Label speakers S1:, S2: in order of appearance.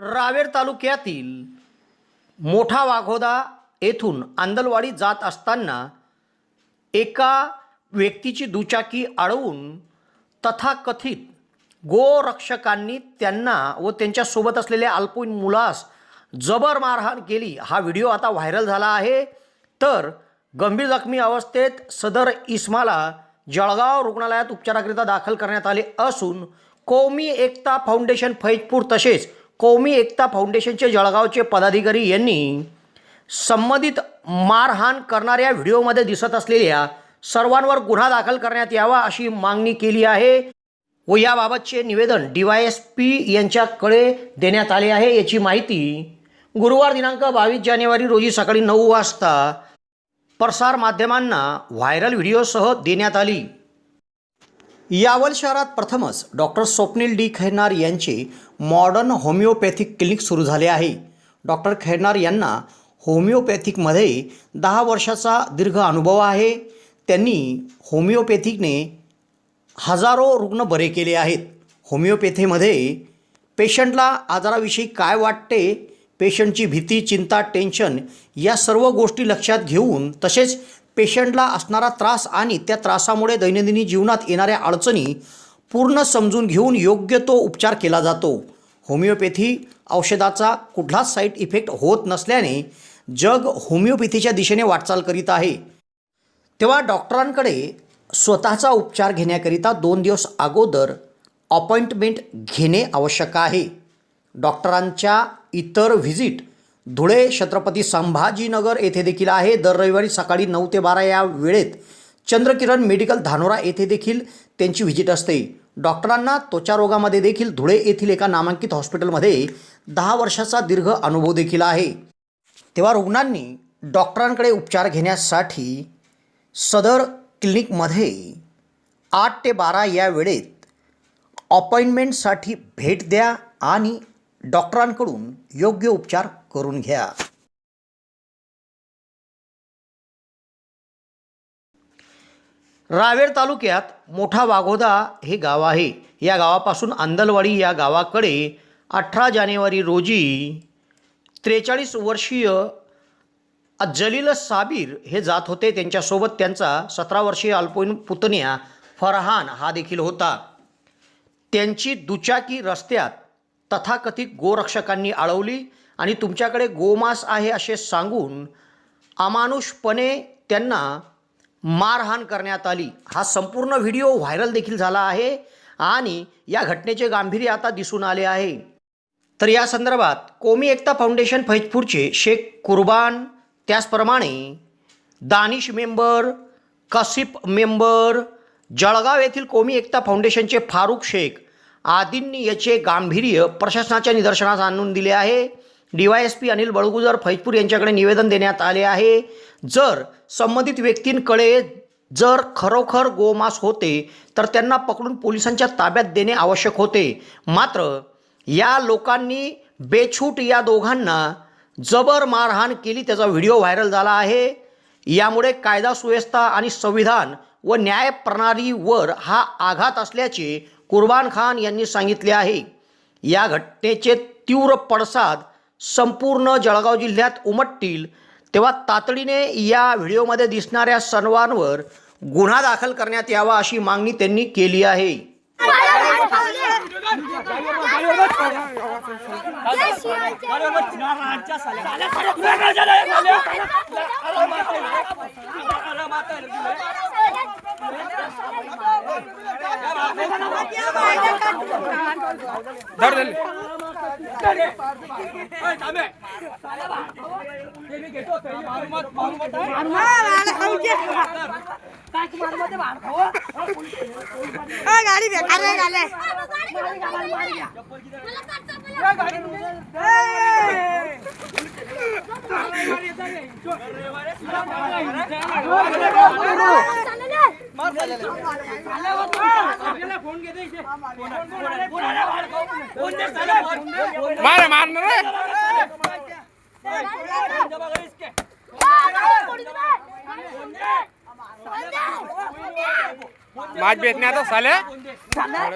S1: रावेर तालुक्यातील मोठा वाघोदा येथून आंदलवाडी जात असताना एका व्यक्तीची दुचाकी अडवून तथाकथित गोरक्षकांनी त्यांना व त्यांच्यासोबत असलेल्या अल्पवयीन मुलास जबर मारहाण केली. हा व्हिडिओ आता व्हायरल झाला आहे. तर गंभीर जखमी अवस्थेत सदर इस्माला जळगाव रुग्णालयात उपचाराकरिता दाखल करण्यात आले असून कौमी एकता फाउंडेशन फैजपूर तसेच कौमी एकता फाउंडेशनचे जळगावचे पदाधिकारी यांनी संबंधित मारहाण करणाऱ्या व्हिडिओमध्ये दिसत असलेल्या सर्वांवर गुन्हा दाखल करण्यात यावा अशी मागणी केली आहे. व याबाबतचे निवेदन डी वाय एस पी यांच्याकडे देण्यात आले आहे याची माहिती गुरुवार दिनांक बावीस जानेवारी रोजी सकाळी नऊ वाजता प्रसार माध्यमांना व्हायरल व्हिडिओसह देण्यात आली. यावल शहरात प्रथमच डॉक्टर स्वप्नील डी खैनार यांचे मॉडर्न होमिओपॅथिक क्लिनिक सुरू झाले आहे. डॉक्टर खैरनार यांना होमिओपॅथिकमध्ये दहा वर्षाचा दीर्घ अनुभव आहे. त्यांनी होमिओपॅथिकने हजारो रुग्ण बरे केले आहेत. होमिओपॅथीमध्ये पेशंटला आजाराविषयी काय वाटते पेशंटची भीती चिंता टेन्शन या सर्व गोष्टी लक्षात घेऊन तसेच पेशंटला असणारा त्रास आणि त्या त्रासामुळे दैनंदिनी जीवनात येणाऱ्या अडचणी पूर्ण समजून घेऊन योग्य तो उपचार केला जातो. होमिओपॅथी औषधाचा कुठलाच साईड इफेक्ट होत नसल्याने जग होमिओपॅथीच्या दिशेने वाटचाल करीत आहे. तेव्हा डॉक्टरांकडे स्वतःचा उपचार घेण्याकरिता दोन दिवस अगोदर अपॉइंटमेंट घेणे आवश्यक आहे. डॉक्टरांच्या इतर व्हिजिट धुळे छत्रपती संभाजीनगर येथे देखील आहे. दर रविवारी सकाळी नऊ ते बारा या वेळेत चंद्रकिरण मेडिकल धानोरा येथे देखील त्यांची व्हिजिट असते. डॉक्टरांना त्वचारोगामध्ये देखील धुळे येथील एका नामांकित हॉस्पिटलमध्ये दहा वर्षाचा दीर्घ अनुभव देखील आहे. तेव्हा रुग्णांनी डॉक्टरांकडे उपचार घेण्यासाठी सदर क्लिनिकमध्ये आठ ते बारा या वेळेत अपॉइंटमेंटसाठी भेट द्या आणि डॉक्टरांकडून योग्य उपचार करून घ्या. रावेर तालुक्यात मोठा वाघोदा हे गाव आहे. या गावापासून आंदलवाडी या गावाकडे अठरा जानेवारी रोजी त्रेचाळीस वर्षीय जलील साबीर हे जात होते. त्यांच्यासोबत त्यांचा सतरा वर्षीय अल्पवयीन पुतण्या फरहान हा देखील होता. त्यांची दुचाकी रस्त्यात तथाकथित गोरक्षकांनी अडवली आणि तुमच्याकडे गोमांस आहे असे सांगून अमानुषपणे त्यांना मारहाण करण्यात आली. हा संपूर्ण व्हिडिओ व्हायरल देखील झाला आहे आणि या घटनेचे गांभीर्य आता दिसून आले आहे. तर या संदर्भात कोमी एकता फाउंडेशन फैजपूरचे शेख कुर्बान त्याचप्रमाणे दानिश मेंबर कसिफ मेंबर जळगाव येथील कोमी एकता फाउंडेशनचे फारुख शेख आदींनी याचे गांभीर्य प्रशासनाच्या निदर्शनास आणून दिले आहे. पी अनिल बळगुजर फैजपूर यांच्याकडे निवेदन देण्यात आले आहे. जर संबंधित व्यक्तींकडे जर खरोखर गोमांस होते तर त्यांना पकडून पोलिसांच्या ताब्यात देणे आवश्यक होते. मात्र या लोकांनी बेछूट या दोघांना जबर मारहाण केली त्याचा व्हिडिओ व्हायरल झाला आहे. यामुळे कायदा सुव्यवस्था आणि संविधान व न्याय प्रणालीवर हा आघात असल्याचे कुर्बान खान यांनी सांगितले आहे. या घटनेचे तीव्र पडसाद संपूर्ण जळगाव जिल्ह्यात उमटतील तेव्हा तातडीने या व्हिडिओमध्ये दिसणाऱ्या सर्वांवर गुन्हा दाखल करण्यात यावा अशी मागणी त्यांनी केली आहे.
S2: धर ગાડી
S3: બેકાર રે ગાલે મારે
S2: માર રે? रे माझ भेटणे आता साले
S3: झालं